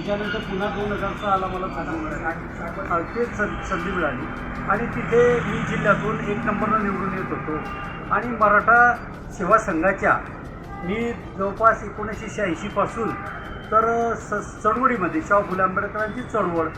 त्याच्यानंतर पुन्हा दोन हजारचा आला मला संधी तेच सं संधी मिळाली. आणि तिथे मी जिल्ह्यातून एक नंबरनं निवडून येत होतो. आणि मराठा सेवा संघाच्या मी जवळपास एकोणीसशे शहाऐंशीपासून तर स चळवळीमध्ये शाहू फुले आंबेडकरांची चळवळ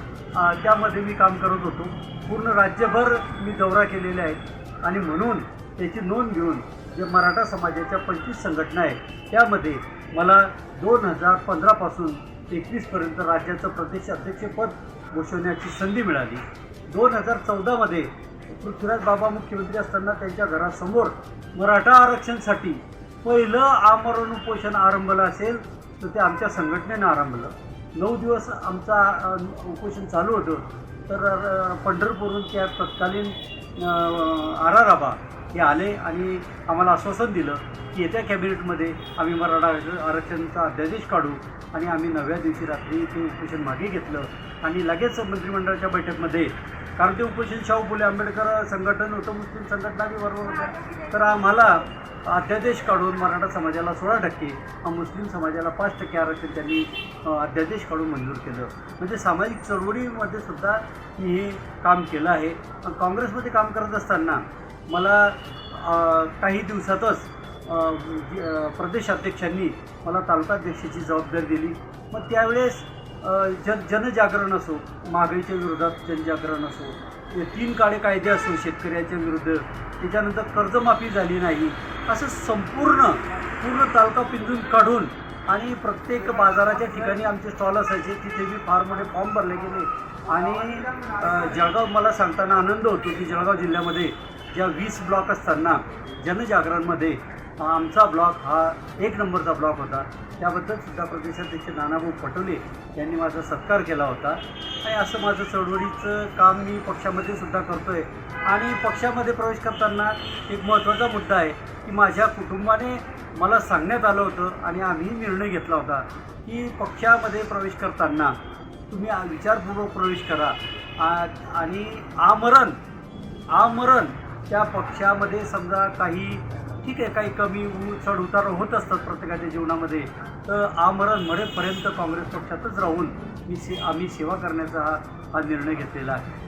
त्यामध्ये मी काम करत होतो. पूर्ण राज्यभर मी दौरा केलेले आहेत आणि म्हणून त्याची नोंद घेऊन जे मराठा समाजाच्या पंचवीस संघटना आहेत त्यामध्ये मला दोन हजार पंधरापासून एकवीसपर्यंत राज्याचं प्रदेश अध्यक्षपद भूषवण्याची संधी मिळाली. दोन हजार चौदामध्ये पृथ्वीराज बाबा मुख्यमंत्री असताना त्यांच्या घरासमोर मराठा आरक्षणसाठी पहिलं आमरण उपोषण आरंभलं असेल तर ते आमच्या संघटनेनं आरंभलं. नऊ दिवस आमचा उपोषण चालू होतं. तर पंढरपूरून त्या तत्कालीन आराराबा हे आले आणि आम्हाला आश्वासन दिलं की येत्या कॅबिनेटमध्ये आम्ही मराठा आरक्षणचा अध्यादेश काढू आणि आम्ही नवव्या दिवशी रात्री ते उपोषण मागे घेतलं. आणि लगेच मंत्रिमंडळाच्या बैठकमध्ये कारण ते उपोषण शाहू फुले आंबेडकर संघटन होतं मुस्लिम संघटना बी बरोबर होत्या. तर आम्हाला अध्यादेश काढून मराठा समाजाला सोळा टक्के मुस्लिम समाजाला पाच टक्के आरक्षण त्यांनी अध्यादेश काढून मंजूर केलं. म्हणजे सामाजिक चळवळीमध्ये सुद्धा मी हे काम केलं आहे. काँग्रेसमध्ये काम करत असताना मला काही दिवसातच प्रदेशाध्यक्षांनी मला तालुकाध्यक्षाची जबाबदारी दिली. मग त्यावेळेस जन जनजागरण असो महागाईच्या विरोधात जनजागरण असो तीन काळे कायदे असो शेतकऱ्याच्या विरुद्ध त्याच्यानंतर कर्जमाफी झाली नाही असं संपूर्ण पूर्ण तालुका पिंजून काढून आणि प्रत्येक बाजाराच्या ठिकाणी आमचे स्टॉल असायचे तिथे मी फार मोठे फॉर्म भरले गेले. आणि जळगाव मला सांगताना आनंद होतो की जळगाव जिल्ह्यामध्ये ज्या वीस ब्लॉक असताना जनजागरणमध्ये आमचा ब्लॉक हा एक नंबरचा ब्लॉक होता. त्याबद्दल सुद्धा प्रदेशाध्यक्ष नानाभाऊ पटोले यांनी माझा सत्कार केला होता. आणि असं माझं चळवळीचं काम मी पक्षामध्ये सुद्धा करतो आहे आणि पक्षामध्ये प्रवेश करताना एक महत्त्वाचा मुद्दा आहे की माझ्या कुटुंबाने मला सांगण्यात आलं होतं आणि आम्ही निर्णय घेतला होता की पक्षामध्ये प्रवेश करताना तुम्ही विचारपूर्वक प्रवेश करा. आणि आमरण आमरण त्या पक्षामध्ये समजा काही ठीक आहे काही कमी चढ उतार होत असतात प्रत्येकाच्या जीवनामध्ये तर आमरण मरेपर्यंत काँग्रेस पक्षातच राहून मी से आम्ही सेवा करण्याचा हा हा निर्णय घेतलेला आहे.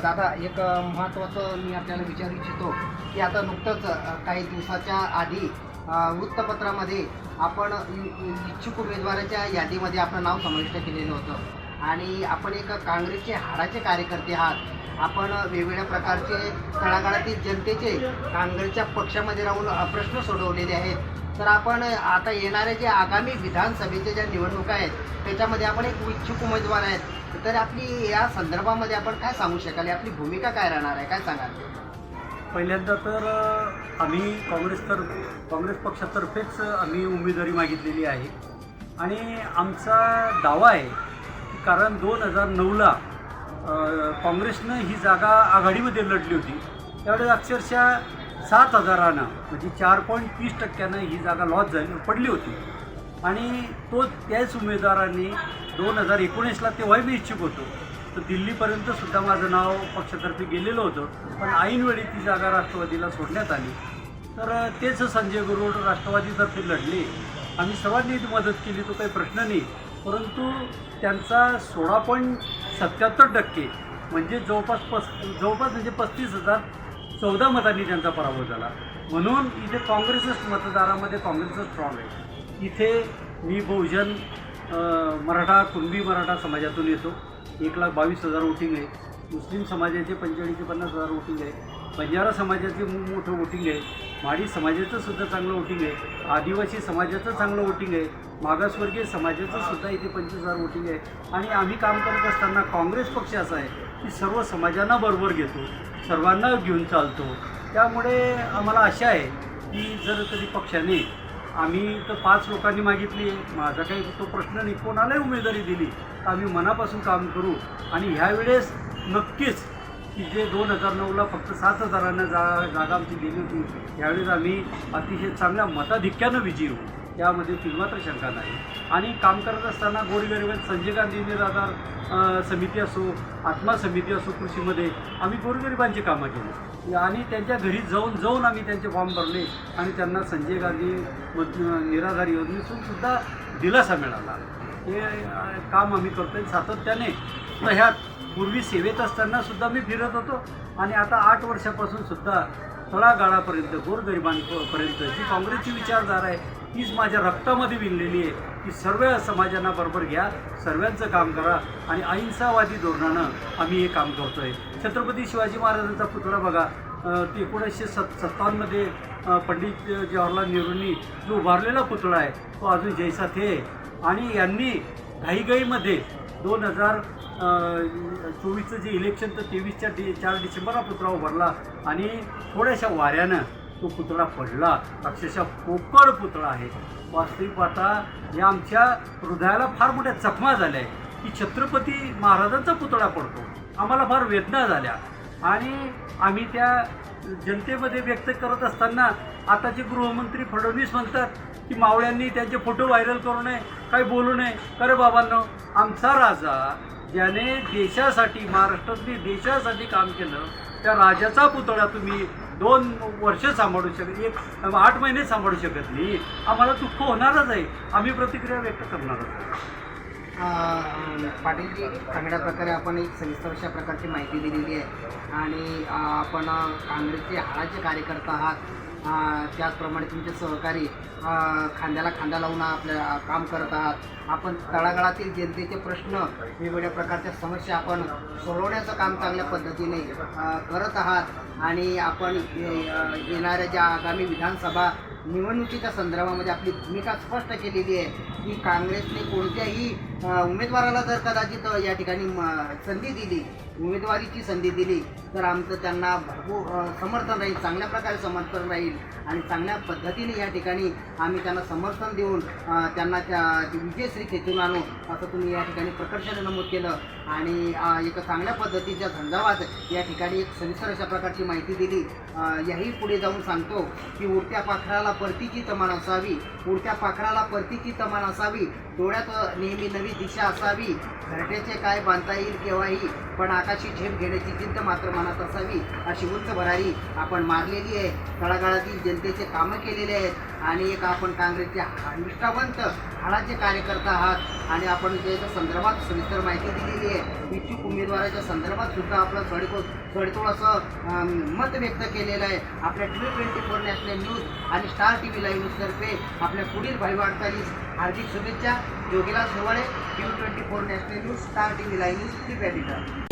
दादा एक महत्त्वाचं मी आपल्याला विचारू इच्छितो की आता नुकतंच काही दिवसाच्या आधी वृत्तपत्रामध्ये आपण इच्छुक उमेदवाराच्या यादीमध्ये आपलं नाव समाविष्ट केलेलं होतं. आणि आपण एक काँग्रेसचे हाडाचे कार्यकर्ते आहात. आपण वेगवेगळ्या प्रकारचे तळागाळातील जनतेचे काँग्रेसच्या पक्षामध्ये राहून प्रश्न सोडवलेले आहेत. तर आपण आता येणाऱ्या जे आगामी विधानसभेच्या ज्या निवडणुका आहेत त्याच्यामध्ये आपण एक इच्छुक उमेदवार आहेत. तर आपली या संदर्भामध्ये आपण काय सांगू शकाल? आपली भूमिका काय राहणार आहे? काय सांगाल? पहिल्यांदा तर आम्ही काँग्रेस तर काँग्रेस पक्षातर्फेच आम्ही उमेदवारी मागितलेली आहे. आणि आमचा दावा आहे कारण दोन हजार नऊला काँग्रेसनं ही जागा आघाडीमध्ये लढली होती. त्यावेळेस अक्षरशः सात हजारानं म्हणजे चार पॉईंट तीस टक्क्यानं ही जागा लॉस झाली पडली होती. आणि तो त्याच उमेदवारांनी दोन हजार एकोणीसला तेव्हाही मी इच्छुक होतो. तर दिल्लीपर्यंत सुद्धा माझं नाव पक्षातर्फे गेलेलं होतं. पण ऐनवेळी ती जागा राष्ट्रवादीला सोडण्यात आली. तर तेच संजय गुरुड राष्ट्रवादीतर्फे लढले. आम्ही सर्वांनी मदत केली तो काही प्रश्न नाही. परंतु त्यांचा सोळा पॉईंट सत्याहत्तर टक्के म्हणजे जवळपास पस जवळपास म्हणजे पस्तीस हजार चौदा मतांनी त्यांचा पराभव झाला. म्हणून इथे काँग्रेसच मतदारामध्ये काँग्रेसच स्ट्रॉंग आहे. इथे मी बहुजन मराठा कुणबी मराठा समाजातून येतो. एक लाख बावीस हजार वोटिंग आहे. मुस्लिम समाजाचे पंचेचाळीस ते पन्नास हजार वोटिंग आहे. बंजारा समाजाचे मो- मोठं वोटिंग आहे. माडी समाजाचं सुद्धा चांगलं वोटिंग आहे. आदिवासी समाजाचं चांगलं वोटिंग आहे. मागासवर्गीय समाजाचं सुद्धा इथे पंचवीस हजार वोटिंग आहे. आणि आम्ही काम करत असताना काँग्रेस पक्ष असा आहे की सर्व समाजांना बरोबर घेतो. सर्वांना घेऊन चालतो. त्यामुळे आम्हाला आशा आहे की जर तरी पक्षाने आम्ही तर पाच लोकांनी मागितली. माझा काही तो प्रश्न नाही. कोणालाही उमेदवारी दिली. तर आम्ही मनापासून काम करू. आणि ह्यावेळेस नक्कीच की जे दोन हजार नऊला फक्त सात हजारांना जा जागा आमची गेली होती त्यावेळेस आम्ही अतिशय चांगल्या मताधिक्यानं विजयी होऊ त्यामध्ये तिलमात्र शंका नाही. आणि काम करत असताना गोरगरिबांत संजय गांधी निराधार समिती असो आत्मा समिती असो कृषीमध्ये आम्ही गोरगरिबांची कामं केली. आणि त्यांच्या घरी जाऊन जाऊन आम्ही त्यांचे फॉर्म भरले आणि त्यांना संजय गांधी निराधार योजनेतून सुद्धा दिलासा मिळाला. हे काम आम्ही करतोय सातत्याने. तर ह्यात पूर्वी सेवेत असताना सुद्धा मी फिरत होतो आणि आता आठ वर्षापासून सुद्धा तळागाळापर्यंत गोरगरिबांपर्यंत जी काँग्रेसची विचारधारा आहे तीच माझ्या रक्तामध्ये विणलेली आहे. की सर्व समाजांना बरोबर घ्या सर्वांचं काम करा आणि अहिंसावादी धोरणानं आम्ही हे काम करतोय. छत्रपती शिवाजी महाराजांचा पुतळा बघा. ते एकोणीसशे सत् सत्तावन्नमध्ये पंडित जवाहरलाल नेहरूंनी जो उभारलेला पुतळा आहे तो अजून जैसा थे आणि यांनी घाईघाईमध्ये दोन हजार चोवीसचं जे इलेक्शन तर तेवीसच्या डि चार डिसेंबरला पुतळा उभारला आणि थोड्याशा वाऱ्यानं तो पुतळा पडला. अक्षरशः पोकळ पुतळा आहे. वास्तविक पाहता या आमच्या हृदयाला फार मोठ्या चकमा झाल्या. आहे की छत्रपती महाराजांचा पुतळा पडतो. आम्हाला फार वेदना झाल्या. आणि आम्ही त्या जनतेमध्ये व्यक्त करत असताना आताचे गृहमंत्री फडणवीस म्हणतात की मावळ्यांनी त्यांचे फोटो व्हायरल करू नये काही बोलू नये. अरे बाबांनो आमचा राजा ज्याने देशासाठी महाराष्ट्रातली देशासाठी काम केलं त्या राजाचा पुतळा तुम्ही दोन वर्ष सांभाळू शकत एक आठ महिने सांभाळू शकत नाही. आम्हाला दुःख होणारच आहे. आम्ही प्रतिक्रिया व्यक्त करणारच आहे पाटीलजी चांगल्या प्रकारे आपण एक सविस्तर अशा प्रकारची माहिती दिलेली आहे. आणि आपण अं, काँग्रेसचे हाडाचे कार्यकर्ता आहात. त्याचप्रमाणे तुमचे सहकारी खांद्याला खांदा लावून आपल्या काम करत आहात आपण तळागाळातील जनतेचे प्रश्न वेगवेगळ्या प्रकारच्या समस्या आपण सोडवण्याचं काम चांगल्या पद्धतीने करत आहात. आणि आपण येणाऱ्या ज्या आगामी विधानसभा निवडणुकीच्या संदर्भामध्ये आपली भूमिका स्पष्ट केलेली आहे की काँग्रेसने कोणत्याही उमेदवाराला जर कदाचित या ठिकाणी म, संधी दिली उमेदवारीची संधी दिली तर आमचं त्यांना भरपूर समर्थन राहील चांगल्या प्रकारे समर्थन राहील आणि चांगल्या पद्धतीने या ठिकाणी आम्ही त्यांना समर्थन देऊन त्यांना त्या विजयश्री खेचून आणू असं तुम्ही या ठिकाणी प्रकर्षाने नमूद केलं आणि एक चांगल्या पद्धतीच्या संदर्भात या ठिकाणी एक सविस्तर अशा प्रकारची माहिती दिली. याही पुढे जाऊन सांगतो की उडत्या पाखराला परतीची तमान असावी उडत्या पाखराला परतीची तमान असावी डोळ्यात नेहमी नवी दिशा असावी घरट्याचे काय बांधता येईल केव्हाही पण नाकाशी झेप घेण्याची जिद्द मात्र मनात असावी. अशी उंच भरारी आपण मारलेली आहे. तळागाळातील जनतेचे कामं केलेले आहेत. आणि एक आपण काँग्रेसचे निष्ठावंत हाडाचे कार्यकर्ता आहात. आणि आपण त्याच्या संदर्भात सविस्तर माहिती दिलेली आहे. इच्छुक उमेदवाराच्या संदर्भात सुद्धा आपलं सडको सडतोड असं मत व्यक्त केलेलं आहे. आपल्या T twenty four national news आणि स्टार टी व्ही लाईव्ह न्यूजतर्फे आपल्या पुढील भावी वाटचालीस हार्दिक शुभेच्छा. योगीला सोवाळे T twenty four national news star T V live news chief editor